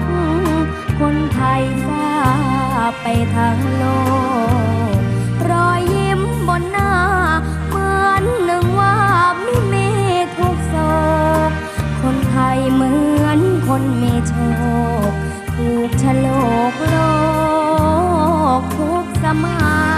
ก คนไทยทราบไปทั้งโลก รอยยิ้มบนหน้า เหมือนหนึ่งว่าไม่มีทุกโศก คนไทยเหมือนคนมีโชค ถูกชะโลกโลกทุกสมัย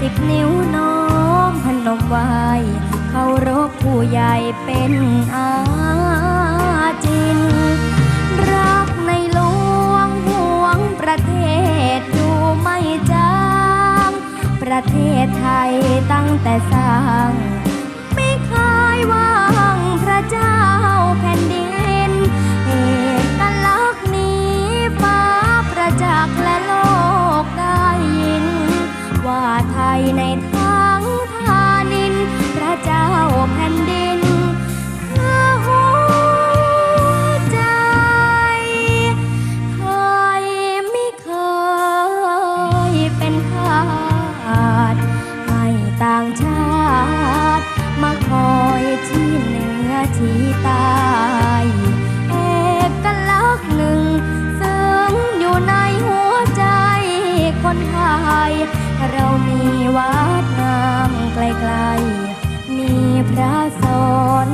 สิบนิ้วน้องพนมไวเคารพผู้ใหญ่เป็นอาจิน รักในหลวงห่วงประเทศอยู่ไม่จาง ประเทศไทยตั้งแต่สร้าง นือที่ใต้เอกลักษณ์หนึ่ง ซึ่งอยู่ในหัวใจคนไทย เรามีวัดงามไกลๆ มีพระสอน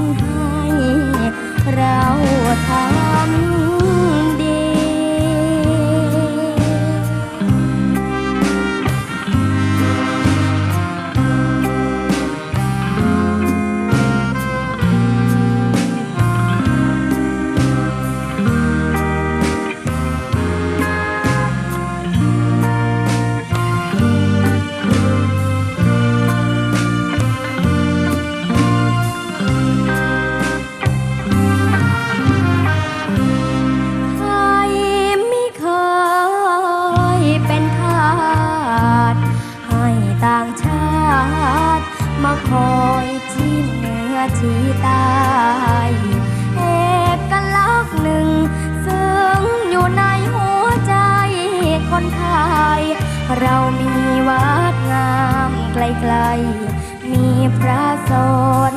คอยที่เหนือที่ใต้เอกลักษณ์หนึ่ง ซึ่งอยู่ในหัวใจคนไทย เรามีวัดงามไกลๆ มีพระสน